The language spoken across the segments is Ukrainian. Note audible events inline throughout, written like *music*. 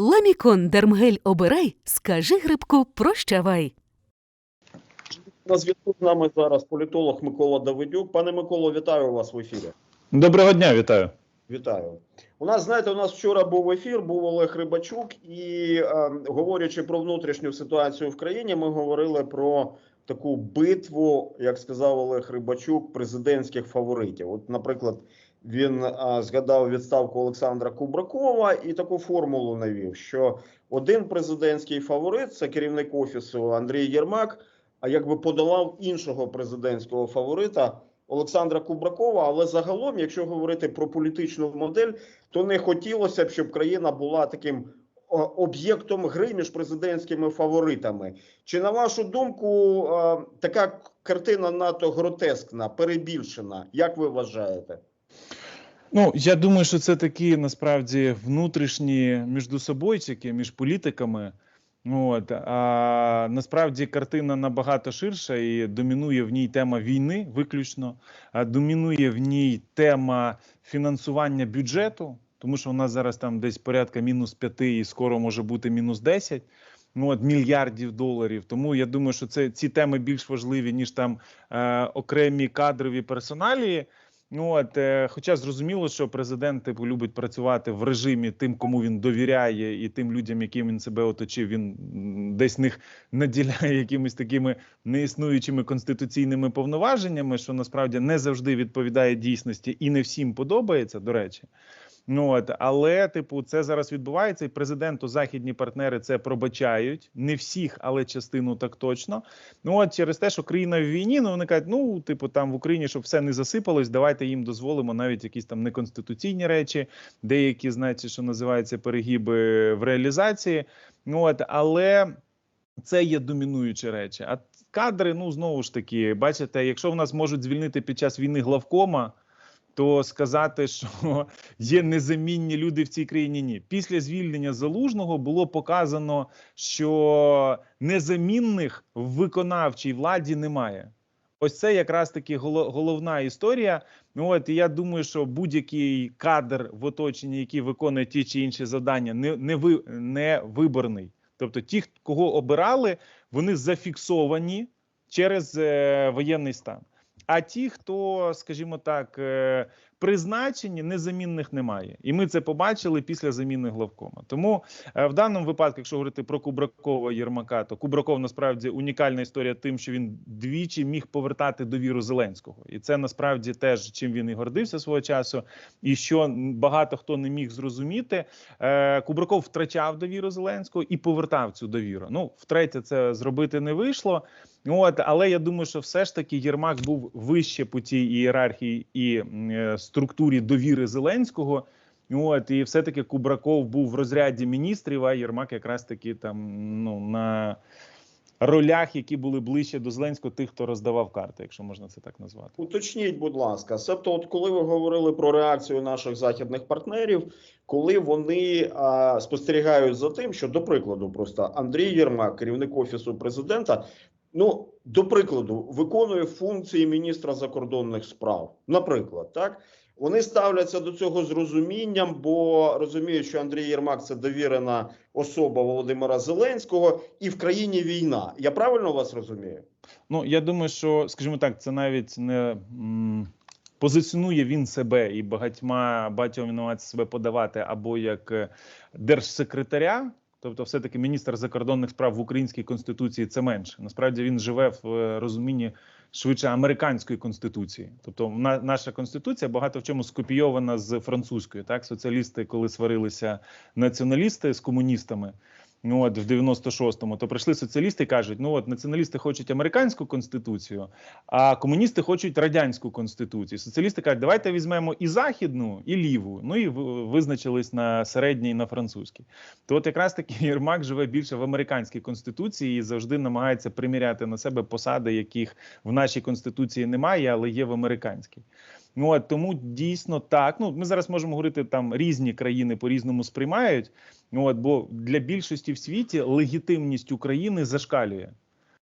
Ламікон Дермгель обирай, скажи грибку прощавай. На зв'язку з нами зараз політолог Микола Давидюк. Пане Миколо, вітаю вас в ефірі. Доброго дня, вітаю. Вітаю. У нас, знаєте, у нас вчора був ефір, був Олег Рибачук, і е, говорячи про внутрішню ситуацію в країні, ми говорили про таку битву, як сказав Олег Рибачук, президентських фаворитів. От, наприклад, він е, згадав відставку Олександра Кубракова і таку формулу навів, що один президентський фаворит це керівник офісу Андрій Єрмак, а якби подолав іншого президентського фаворита. Олександра Кубракова, але загалом, якщо говорити про політичну модель, то не хотілося б, щоб країна була таким об'єктом гри між президентськими фаворитами. Чи на вашу думку е, така картина надто гротескна, перебільшена? Як ви вважаєте? Ну я думаю, що це такі насправді внутрішні міждособойчики між політиками. От а насправді картина набагато ширша і домінує в ній тема війни, виключно, а домінує в ній тема фінансування бюджету, тому що у нас зараз там десь порядка мінус 5 і скоро може бути мінус 10 ну, от, мільярдів доларів. Тому я думаю, що це ці теми більш важливі ніж там е, окремі кадрові персоналії. Ну от, е, хоча зрозуміло, що президент типу любить працювати в режимі тим, кому він довіряє, і тим людям, яким він себе оточив, він десь них наділяє якимись такими неіснуючими конституційними повноваженнями, що насправді не завжди відповідає дійсності і не всім подобається. До речі. Ну от, але, типу, це зараз відбувається, і президенту західні партнери це пробачають. Не всіх, але частину так точно. Ну от через те, що країна в війні, ну вони кажуть, ну, типу, там в Україні, щоб все не засипалось, давайте їм дозволимо навіть якісь там неконституційні речі, деякі, знаєте, що називається перегіби в реалізації. Ну от, але це є домінуючі речі. А кадри, ну знову ж таки, бачите, якщо в нас можуть звільнити під час війни главкома. То сказати, що є незамінні люди в цій країні, ні. Після звільнення залужного було показано, що незамінних в виконавчій владі немає. Ось це якраз таки головна історія. От і я думаю, що будь-який кадр в оточенні, який виконує ті чи інші завдання, не, не, ви, не виборний. Тобто, ті, кого обирали, вони зафіксовані через е, воєнний стан. А ті, хто, скажімо так, призначені, незамінних немає, і ми це побачили після заміни главкома. Тому е, в даному випадку, якщо говорити про Кубракова Єрмака, то Кубраков насправді унікальна історія тим, що він двічі міг повертати довіру Зеленського, і це насправді теж чим він і гордився свого часу. І що багато хто не міг зрозуміти, е, Кубраков втрачав довіру Зеленського і повертав цю довіру. Ну, втретє, це зробити не вийшло. От, але я думаю, що все ж таки Єрмак був вище по тій ієрархії і е, структурі довіри Зеленського. От і все таки Кубраков був в розряді міністрів, а Єрмак якраз таки там ну на ролях, які були ближче до Зеленського, тих, хто роздавав карти, якщо можна це так назвати. Уточніть, будь ласка, себто, от коли ви говорили про реакцію наших західних партнерів, коли вони а, спостерігають за тим, що до прикладу, просто Андрій Єрмак, керівник офісу президента, ну до прикладу, виконує функції міністра закордонних справ, наприклад, так. Вони ставляться до цього з розумінням, бо розуміють, що Андрій Єрмак це довірена особа Володимира Зеленського, і в країні війна. Я правильно вас розумію? Ну я думаю, що скажімо так, це навіть не позиціонує він себе і багатьма багатьом він себе подавати або як е, держсекретаря. Тобто, все таки міністр закордонних справ в українській конституції це менше. Насправді він живе в е, розумінні швидше американської конституції. Тобто, на, наша конституція багато в чому скопійована з французької. Так, соціалісти, коли сварилися націоналісти з комуністами. Ну от в 96-му, то прийшли соціалісти і кажуть: ну от націоналісти хочуть американську конституцію, а комуністи хочуть радянську конституцію. Соціалісти кажуть, давайте візьмемо і західну, і ліву. Ну і визначились на середній, на французькій. То от якраз таки *laughs* Єрмак живе більше в американській конституції і завжди намагається приміряти на себе посади, яких в нашій конституції немає, але є в американській. Ну от тому дійсно так. Ну ми зараз можемо говорити там різні країни по різному сприймають. Ну, От, бо для більшості в світі легітимність України зашкалює.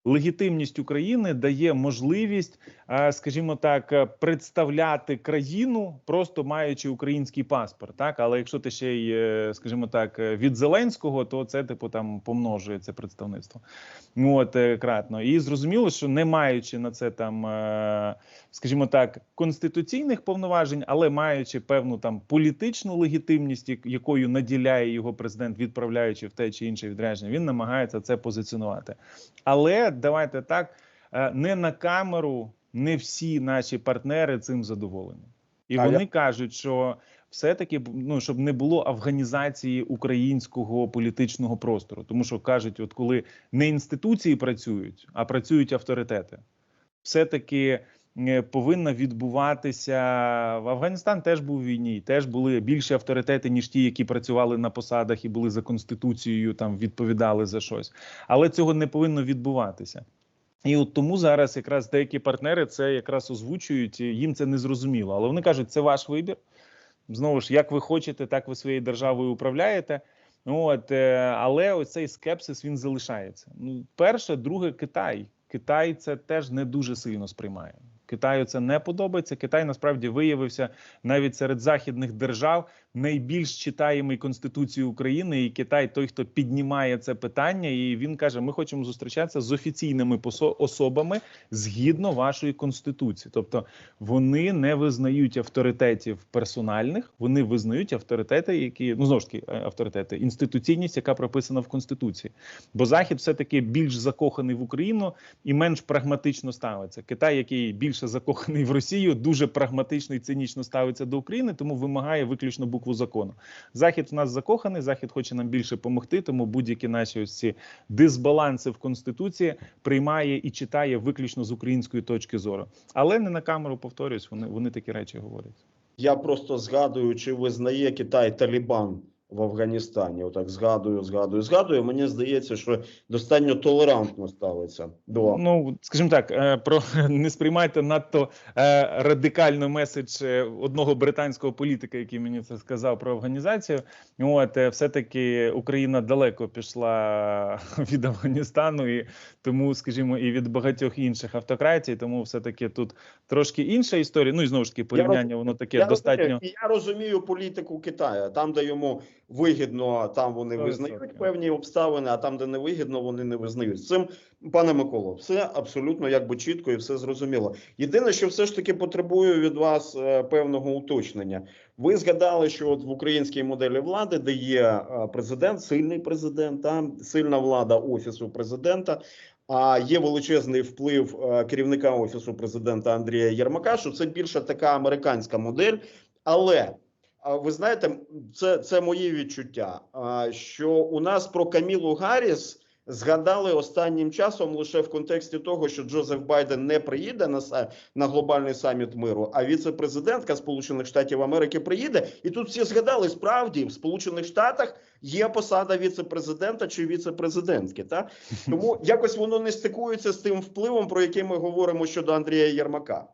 Легітимність України дає можливість, е, скажімо так, е, представляти країну, просто маючи український паспорт. Так, але якщо ти ще й, е, скажімо так, від Зеленського, то це типу там помножує це представництво. Ну, От кратно. І зрозуміло, що не маючи на це там, скажімо так, конституційних повноважень, але маючи певну там політичну легітимність, якою наділяє його президент, відправляючи в те чи інше відрядження, він намагається це позиціонувати. Але давайте так, е, не на камеру, не всі наші партнери цим задоволені, і А вони я- кажуть, що все-таки ну щоб не було афганізації українського політичного простору, тому що кажуть, от коли не інституції працюють, а працюють авторитети, все-таки е, повинна відбуватися в Афганістан. Теж був війні, теж були більші авторитети ніж ті, які працювали на посадах і були за конституцією, там відповідали за щось, але цього не повинно відбуватися. І от тому зараз якраз деякі партнери це якраз озвучують. Їм це не зрозуміло, але вони кажуть, це ваш вибір. Знову ж, як ви хочете, так ви своєю державою управляєте. От, е, але оцей скепсис він залишається. Ну, перше, друге, Китай. Китай це теж не дуже сильно сприймає. Китаю це не подобається. Китай насправді виявився навіть серед західних держав найбільш читаємий Конституцією України. І Китай той, хто піднімає це питання, і він каже: Ми хочемо зустрічатися з офіційними особами згідно вашої конституції. Тобто вони не визнають авторитетів персональних, вони визнають авторитети, які ну знову ж таки е, авторитети, інституційність, яка прописана в конституції. Бо захід все таки більш закоханий в Україну і менш прагматично ставиться. Китай, який більше закоханий в Росію, дуже прагматично і цинічно ставиться до України, тому вимагає виключно букву закону. Захід в нас закоханий. Захід хоче нам більше допомогти, тому будь-які наші ось ці дисбаланси в конституції приймає і читає виключно з української точки зору. Але не на камеру повторюсь, вони, вони такі речі говорять. Я просто згадую, чи визнає Китай Талібан в Афганістані. Отак згадую, згадую, згадую. Мені здається, що достатньо толерантно ставиться до Ну скажімо так, е, про *laughs* не сприймайте надто е, радикально меседж е, одного британського політика, який мені це сказав про афганізацію. От е, все-таки Україна далеко пішла *laughs* від Афганістану, і тому, скажімо, і від багатьох інших автократій. Тому все таки тут трошки інша історія. Ну і знову ж таки, порівняння воно таке я достатньо. розумію, я розумію політику Китаю. Там, де йому вигідно, там вони Сто визнають відсотків. певні обставини, а там, де не вигідно, вони не визнають. З цим, пане Миколо, все абсолютно якби чітко і все зрозуміло. Єдине, що все ж таки потребую від вас е, певного уточнення. Ви згадали, що от в українській моделі влади, де є е, президент, сильний президент, там сильна влада офісу президента. А є величезний вплив е, керівника офісу президента Андрія Єрмака, що це більше така американська модель. Але ви знаєте, це, це мої відчуття. Що у нас про Камілу Гарріс згадали останнім часом лише в контексті того, що Джозеф Байден не приїде на на глобальний саміт миру, а віце-президентка Сполучених Штатів Америки приїде. І тут всі згадали справді в Сполучених Штатах є посада віце-президента чи віце-президентки. Та *laughs* тому якось воно не стикується з тим впливом, про який ми говоримо щодо Андрія Єрмака.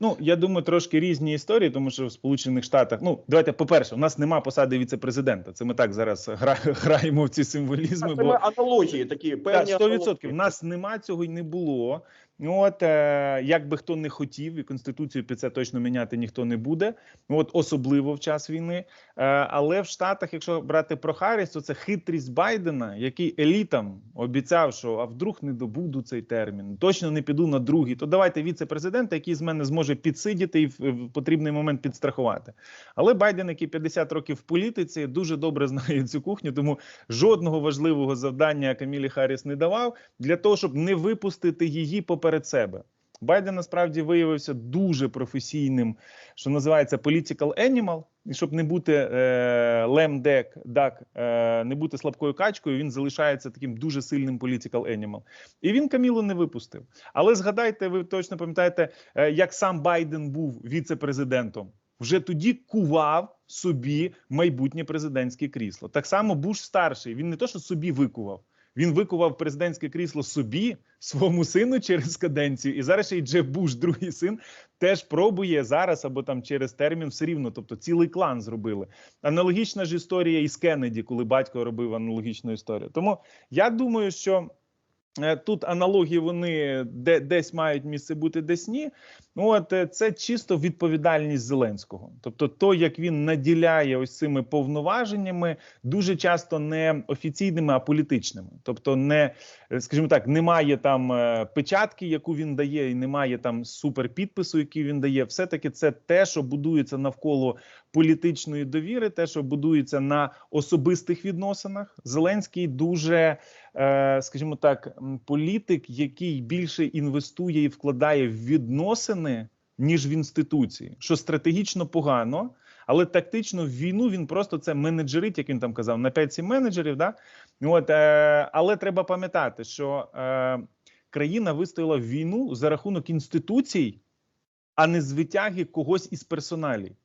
Ну я думаю, трошки різні історії, тому що в Сполучених Штатах, ну давайте, по-перше, у нас нема посади віце-президента. Це ми так зараз гра, граємо в ці символізми. Це бо аналогії такі певні Так, 100%. аналогії. У нас нема цього і не було. От е, як би хто не хотів, і конституцію під це точно міняти ніхто не буде. От особливо в час війни. Е, але в Штатах, якщо брати про Харріс, то це хитрість Байдена, який елітам обіцяв, що а вдруг не добуду цей термін, точно не піду на другий. То давайте віце-президента, який з мене зможе підсидіти і в, потрібний момент підстрахувати. Але Байден, який 50 років в політиці, дуже добре знає цю кухню, тому жодного важливого завдання Камілі Харріс не давав для того, щоб не випустити її поперед себе. Байден насправді виявився дуже професійним, що називається political animal, і щоб не бути лемдек, дак, е, не бути слабкою качкою, він залишається таким дуже сильним political animal. І він Камілу не випустив. Але згадайте, ви точно пам'ятаєте, е, як сам Байден був віце-президентом. Вже тоді кував собі майбутнє президентське крісло. Так само Буш старший. Він не то, що собі викував. Він викував президентське крісло собі, своєму сину через каденцію, і зараз ще й Джеб Буш, другий син, теж пробує зараз або там через термін все рівно. Тобто цілий клан зробили. Аналогічна ж історія із Кеннеді, коли батько робив аналогічну історію. Тому я думаю, що Е, Тут аналогії вони де, десь мають місце бути, десь ні. От е, це чисто відповідальність Зеленського. Тобто, то як він наділяє ось цими повноваженнями, дуже часто не офіційними, а політичними. Тобто, не е, скажімо так, немає там е, печатки, яку він дає, і немає там суперпідпису, який він дає. Все таки це те, що будується навколо політичної довіри, те, що будується на особистих відносинах. Зеленський дуже, скажімо так, політик, який більше інвестує і вкладає в відносини, ніж в інституції, що стратегічно погано. Але тактично в війну він просто це менеджерить, як він там казав, на 5-7 менеджерів. Да? От, е, але треба пам'ятати, що е, країна вистояла в війну за рахунок інституцій, а не з витяги когось із персоналів.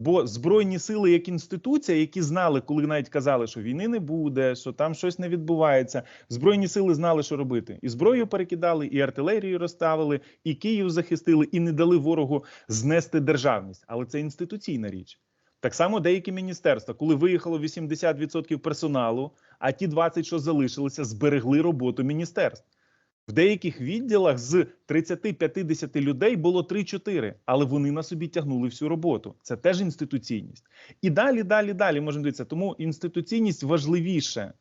Бо збройні сили як інституція, які знали, коли навіть казали, що війни не буде, що там щось не відбувається. Збройні сили знали, що робити. І зброю перекидали, і артилерію розставили, і Київ захистили, і не дали ворогу знести державність. Але це інституційна річ. Так само деякі міністерства, коли виїхало 80% персоналу, а ті 20, що залишилися, зберегли роботу міністерств. В деяких відділах з 30-50 людей було 3-4, але вони на собі тягнули всю роботу. Це теж інституційність. І далі, далі, далі можемо дивитися. Тому інституційність важливіше.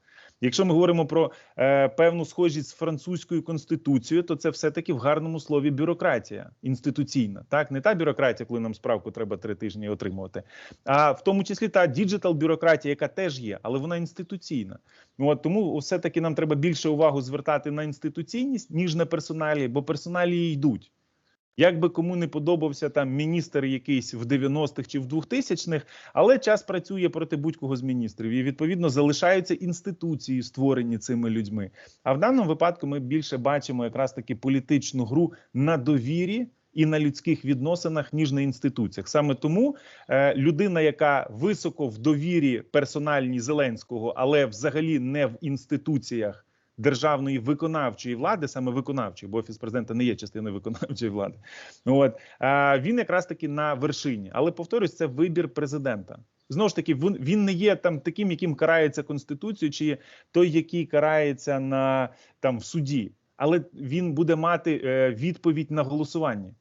Якщо ми говоримо про е, певну схожість з французькою конституцією, то це все-таки в гарному слові бюрократія інституційна. Так, не та бюрократія, коли нам справку треба три тижні отримувати, а в тому числі та діджитал бюрократія, яка теж є, але вона інституційна. От тому все-таки нам треба більше увагу звертати на інституційність, ніж на персоналі, бо персоналі йдуть. Як би кому не подобався там міністр якийсь в 90-х чи в 2000-х, але час працює проти будь-кого з міністрів, і відповідно залишаються інституції, створені цими людьми. А в даному випадку ми більше бачимо якраз таки політичну гру на довірі. І на людських відносинах ніж на інституціях, саме тому е, людина, яка високо в довірі персональній Зеленського, але взагалі не в інституціях державної виконавчої влади, саме виконавчої, бо офіс президента не є частиною виконавчої влади. От він якраз таки на вершині. Але повторюсь, це вибір президента. Знову ж таки, він, не є там таким, яким карається конституцією, чи той, який карається на там в суді, але він буде мати е, відповідь на голосування.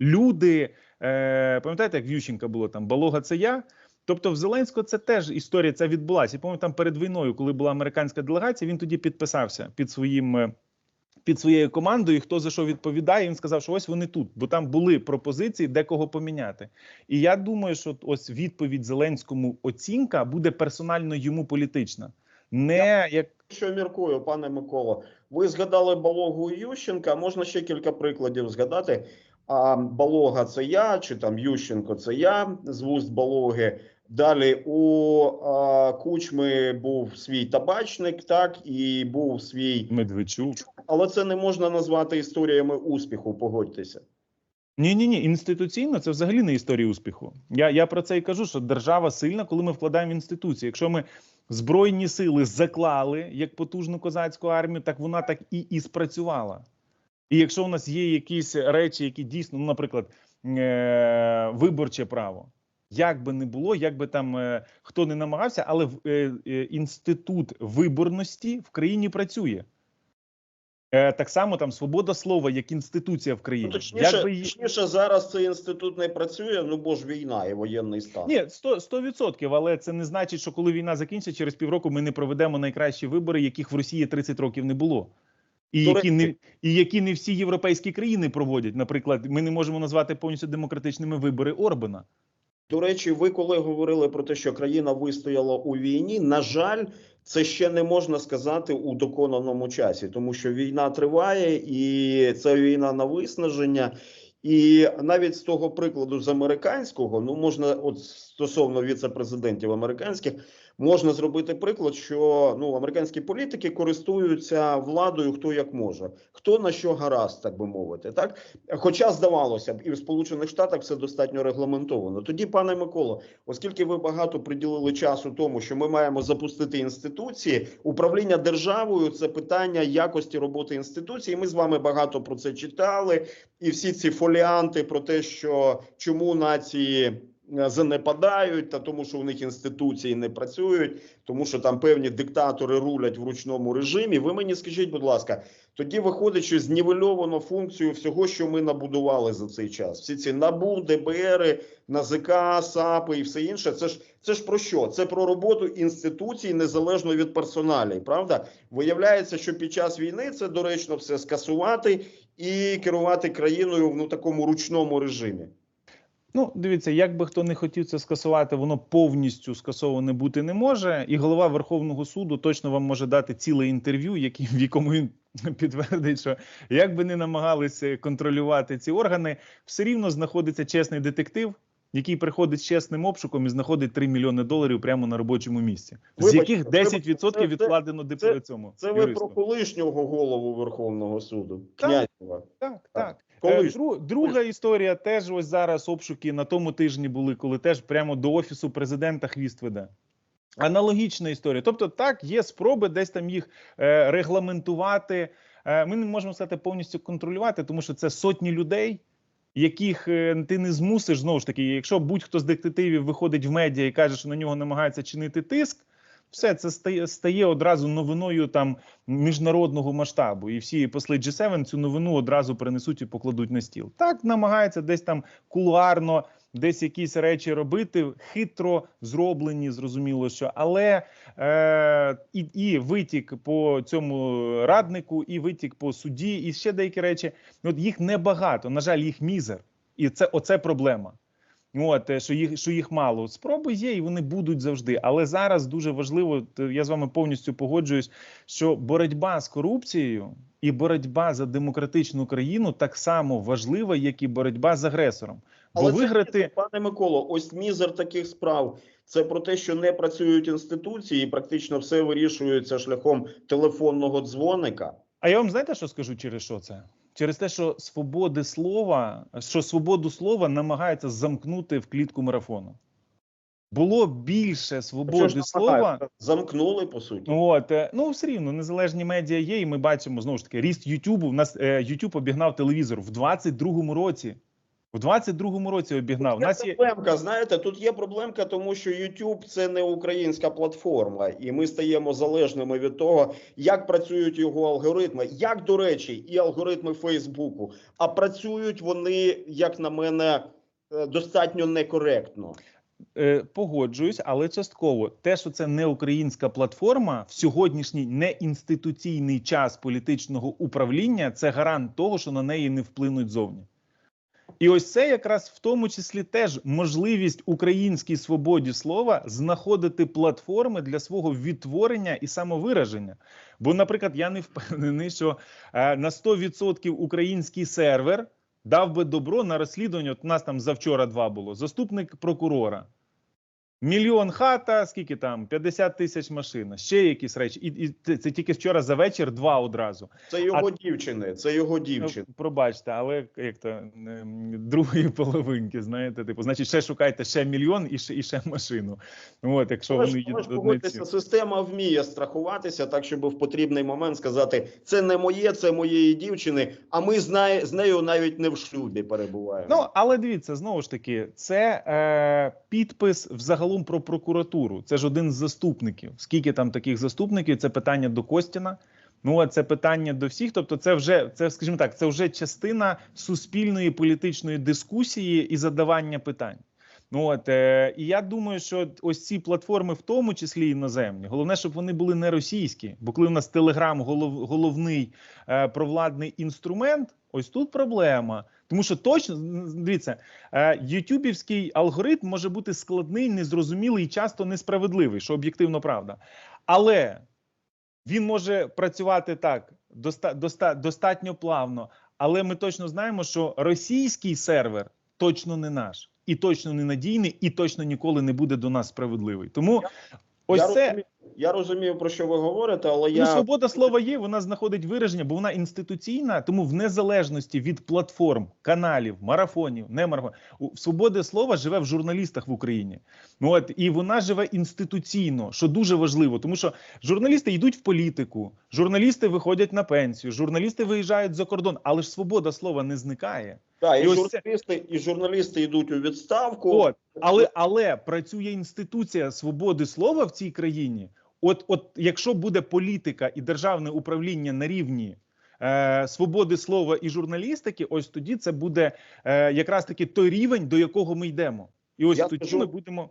Люди, е, пам'ятаєте, як в Ющенка було там Балога, це я. Тобто в Зеленського це теж історія ця відбулася. І пам'ятаю, там перед війною, коли була американська делегація, він тоді підписався під своїм. е, Під своєю командою, хто за що відповідає, він сказав, що ось вони тут, бо там були пропозиції, де кого поміняти. І я думаю, що ось відповідь Зеленському оцінка буде персонально йому політична, не як Що міркую, пане Миколо, ви згадали Балогу Ющенка. Можна ще кілька прикладів згадати. А Балога це я, чи там Ющенко це я з вуст Балоги. Далі у а, Кучми був свій табачник, так і був свій, Медведчук. але це не можна назвати історіями успіху. Погодьтеся. Ні, ні, ні, інституційно це взагалі не історія успіху. Я, я про це і кажу, що держава сильна, коли ми вкладаємо в інституції. Якщо ми збройні сили заклали як потужну козацьку армію, так вона так і, і спрацювала. І якщо у нас є якісь речі, які дійсно, ну, наприклад, е- виборче право, як би не було, як би там е- хто не намагався, але в- е- е- інститут виборності в країні працює. Е, так само там свобода слова як інституція в країні. Ну, точніше, Як би точніше, зараз цей інститут не працює. Ну бо ж війна і воєнний стан. Ні, 100%, 100%, але це не значить, що коли війна закінчиться, через півроку ми не проведемо найкращі вибори, яких в Росії 30 років не було. І До які, не, і які не всі європейські країни проводять. Наприклад, ми не можемо назвати повністю демократичними вибори Орбана. До речі, ви коли говорили про те, що країна вистояла у війні, на жаль, це ще не можна сказати у доконаному часі, тому що війна триває, і це війна на виснаження. І навіть з того прикладу з американського, ну можна, от стосовно віце-президентів американських, можна зробити приклад, що ну американські політики користуються владою хто як може, хто на що гаразд, так би мовити, так. Хоча здавалося б, і в Сполучених Штатах все достатньо регламентовано. Тоді, пане Миколо, оскільки ви багато приділили часу тому, що ми маємо запустити інституції, управління державою це питання якості роботи інституції. Ми з вами багато про це читали, і всі ці фоліанти про те, що чому нації занепадають, та тому, що у них інституції не працюють, тому що там певні диктатори рулять в ручному режимі. Ви мені скажіть, будь ласка, тоді виходить, що знівельовано функцію всього, що ми набудували за цей час. Всі ці набу, ДБРи, НАЗК, САПи і все інше. Це ж це ж про що? Це про роботу інституцій незалежно від персоналій. Правда, виявляється, що під час війни це доречно все скасувати і керувати країною в ну такому ручному режимі. Ну, дивіться, як би хто не хотів це скасувати, воно повністю скасоване бути не може. І голова Верховного суду точно вам може дати ціле інтерв'ю, в якому він *laughs* підтвердить, що як би не намагалися контролювати ці органи, все рівно знаходиться чесний детектив, який приходить з чесним обшуком і знаходить 3 мільйони доларів прямо на робочому місці, з яких вибачте, 10% це- це- відкладено деп- це- цьому. Це ви юристу. про колишнього голову Верховного суду, Так. Так, Так. так. Е, Колишнього. Дру, друга історія теж ось зараз обшуки на тому тижні були, коли теж прямо до офісу президента хвіст веде. Аналогічна історія. Тобто, так, є спроби десь там їх е, регламентувати. Е, ми не можемо сказати повністю контролювати, тому що це сотні людей, яких е, ти не змусиш знову ж таки. Якщо будь-хто з детективів виходить в медіа і каже, що на нього намагаються чинити тиск. Все це стає, стає одразу новиною там міжнародного масштабу, і всі посли G7 цю новину одразу перенесуть і покладуть на стіл. Так намагаються десь там кулуарно, десь якісь речі робити, хитро зроблені, зрозуміло, що але е, і, і витік по цьому раднику, і витік по суді, і ще деякі речі. От їх небагато. На жаль, їх мізер, і це оце проблема. От е, що їх що їх мало. Спроби є, і вони будуть завжди. Але зараз дуже важливо. т- Я з вами повністю погоджуюсь, що боротьба з корупцією і боротьба за демократичну країну так само важлива, як і боротьба з агресором. Бо Але виграти мізер, пане Миколо, ось мізер таких справ. Це про те, що не працюють інституції, і практично все вирішується шляхом телефонного дзвоника. А я вам знаєте, що скажу через що це? Через те, що свободи слова, що свободу слова намагаються замкнути в клітку марафону. Було більше свободи слова. замкнули по суті. От е, ну все рівно незалежні медіа є, і ми бачимо знову ж таки ріст Ютубу. У нас е, Ютуб обігнав телевізор в 22-му році. В 22-му році обігнав. У Тут нас є є проблемка. Знаєте, тут є проблемка, тому що YouTube – це не українська платформа, і ми стаємо залежними від того, як працюють його алгоритми. Як до речі, і алгоритми Фейсбуку, а працюють вони, як на мене, е, достатньо некоректно. е, погоджуюсь, але частково те, що це не українська платформа в сьогоднішній неінституційний час політичного управління, це гарант того, що на неї не вплинуть зовні. І ось це якраз в тому числі теж можливість українській свободі слова знаходити платформи для свого відтворення і самовираження. Бо, наприклад, я не впевнений, що е, на 100% український сервер дав би добро на розслідування. От у нас там завчора два було. Заступник прокурора. Мільйон хата, скільки там? 50 тисяч машина, ще якісь речі. І, і це, це тільки вчора за вечір два одразу. Це його дівчини, це його дівчини. Ну, пробачте, але як то ем, другої половинки, знаєте, типу, значить, ще шукайте ще мільйон і ще, і ще машину. От, якщо Але вони ж система вміє страхуватися так, щоб в потрібний момент сказати: це не моє, це моєї дівчини, а ми з, нею- з нею навіть не в шлюбі перебуваємо. Ну, але дивіться, знову ж таки, це е, підпис взагалом про прокуратуру. Це ж один з заступників. Скільки там таких заступників? Це питання до Костіна. Ну, а це питання до всіх. Тобто, це вже це, скажімо так, це вже частина суспільної політичної дискусії і задавання питань. Ну от е, і я думаю, що ось ці платформи, в тому числі іноземні, головне, щоб вони були не російські. Бо коли у нас Телеграм голов, головний е, провладний інструмент, ось тут проблема. Тому що точно дивіться, е, ютюбівський алгоритм може бути складний, незрозумілий і часто несправедливий, що об'єктивно правда. Але він може працювати так доста, доста, достатньо плавно. Але ми точно знаємо, що російський сервер точно не наш, і точно не надійний, і точно ніколи не буде до нас справедливий. Тому ось я, це. розумію, я розумію, про що ви говорите, але Ну, я свобода слова є, вона знаходить вираження, бо вона інституційна, тому в незалежності від платформ, каналів, марафонів, не марафонів, свобода слова живе в журналістах в Україні. Ну от і вона живе інституційно, що дуже важливо, тому що журналісти йдуть в політику, журналісти виходять на пенсію, журналісти виїжджають за кордон, але ж свобода слова не зникає. Так, і, І ось журналісти, і журналісти йдуть у відставку. От, але, але працює інституція свободи слова в цій країні. От, от якщо буде політика і державне управління на рівні е, свободи слова і журналістики, ось тоді це буде е, якраз таки той рівень, до якого ми йдемо. І ось Я тоді скажу- ми будемо.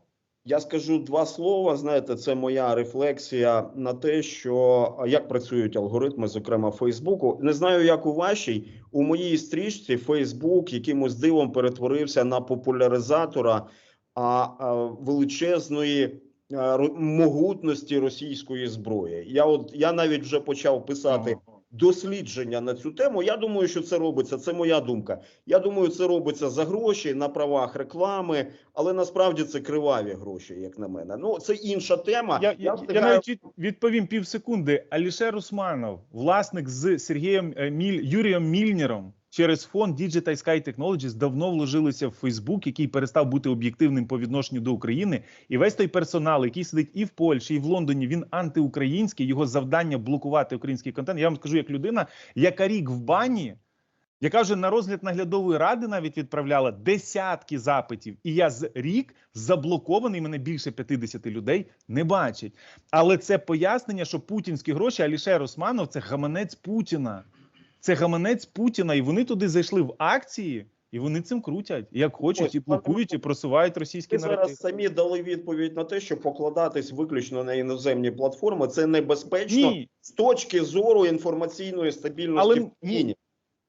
Я скажу два слова. Знаєте, це моя рефлексія на те, що як працюють алгоритми, зокрема Фейсбуку. Не знаю, як у вашій. У моїй стрічці Фейсбук якимось дивом перетворився на популяризатора а, величезної а, могутності російської зброї. Я от я навіть вже почав писати дослідження на цю тему. Я думаю, що це робиться. Це моя думка. Я думаю, це робиться за гроші на правах реклами, але насправді це криваві гроші, як на мене. Ну це інша тема. Я, я, я встигаю- навіть відповім пів секунди. Алішер Усманов, власник з Сергієм е, Міль Юрієм Мільнером. Через фонд Digital Sky Technologies давно вложилися в Фейсбук, який перестав бути об'єктивним по відношенню до України. І весь той персонал, який сидить і в Польщі, і в Лондоні, він антиукраїнський. Його завдання блокувати український контент. Я вам скажу, як людина, яка рік в бані, яка вже на розгляд наглядової ради навіть відправляла десятки запитів, і я з рік заблокований. Мене більше 50 людей не бачить. Але це пояснення, що путінські гроші Алішер Османов це гаманець Путіна. Це гаманець Путіна, і вони туди зайшли в акції, і вони цим крутять, як хочуть, Ось, і блокують, і просувають російські наразі зараз самі дали відповідь на те, що покладатись виключно на іноземні платформи це небезпечно Ні, з точки зору інформаційної стабільності Але в країні.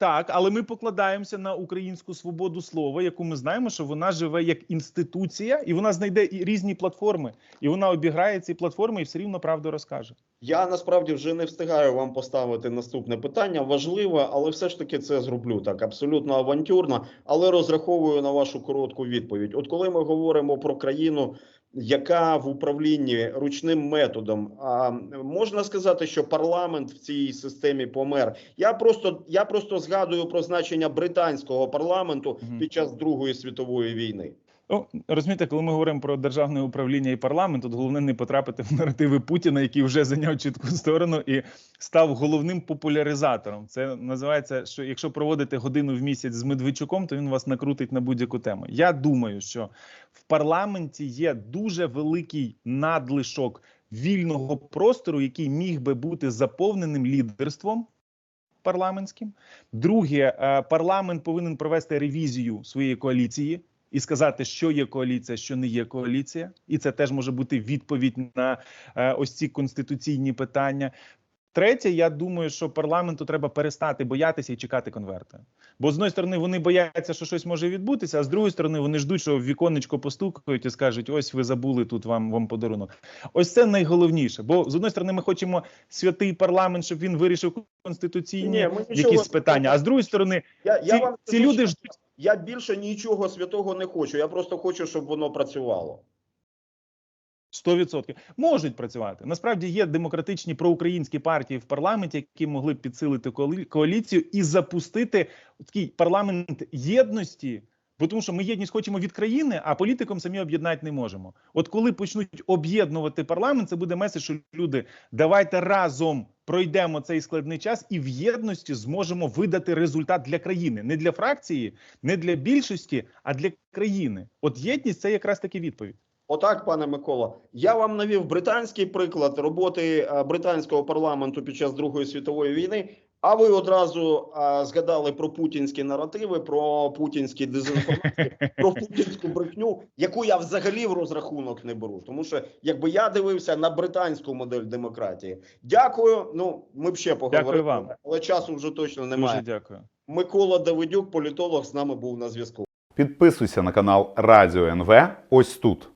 Так, але ми покладаємося на українську свободу слова, яку ми знаємо, що вона живе як інституція, і вона знайде і різні платформи, і вона обіграє ці платформи і все рівно правду розкаже. Я насправді вже не встигаю вам поставити наступне питання. Важливе, але все ж таки це зроблю так абсолютно авантюрно, але розраховую на вашу коротку відповідь. От коли ми говоримо про країну, яка в управлінні ручним методом, а можна сказати, що парламент в цій системі помер. Я просто я просто згадую про значення британського парламенту під час Другої світової війни. Ну, розумієте, коли ми говоримо про державне управління і парламент, тут головне не потрапити в наративи Путіна, який вже зайняв чітку сторону і став головним популяризатором. Це називається, що якщо проводити годину в місяць з Медведчуком, то він вас накрутить на будь-яку тему. Я думаю, що в парламенті є дуже великий надлишок вільного простору, який міг би бути заповненим лідерством. Парламентським, друге, е, парламент повинен провести ревізію своєї коаліції і сказати, що є коаліція, що не є коаліція, і це теж може бути відповідь на е, ось ці конституційні питання. Третє, я думаю, що парламенту треба перестати боятися і чекати конверти. Бо з одної сторони вони бояться, що щось може відбутися, а з другої сторони вони ждуть, що в віконечко постукають і скажуть: ось ви забули тут вам вам подарунок. Ось це найголовніше. Бо з одної сторони, ми хочемо святий парламент, щоб він вирішив конституційні Ні, якісь питання. А з другої сторони, Я, я ці, вам ці люди ждуть. Я більше нічого святого не хочу. Я просто хочу, щоб воно працювало. 100% можуть працювати. Насправді є демократичні проукраїнські партії в парламенті, які могли б підсилити коаліцію і запустити такий парламент єдності. Бо тому, що ми єдність хочемо від країни, а політиком самі об'єднати не можемо. От коли почнуть об'єднувати парламент, це буде меседж, що люди давайте разом пройдемо цей складний час і в єдності зможемо видати результат для країни, не для фракції, не для більшості, а для країни. От єдність це якраз таки відповідь. Отак, пане Микола, я вам навів британський приклад роботи е, британського парламенту під час Другої світової війни. А ви одразу а, згадали про путінські наративи, про путінські дезінформації, про *laughs* путінську брехню, яку я взагалі в розрахунок не беру. Тому що якби я дивився на британську модель демократії, дякую. Ну ми б ще поговорили, Дякую вам. але часу вже точно немає. Дуже дякую. Микола Давидюк, політолог, з нами був на зв'язку. Підписуйся на канал Радіо НВ ось тут.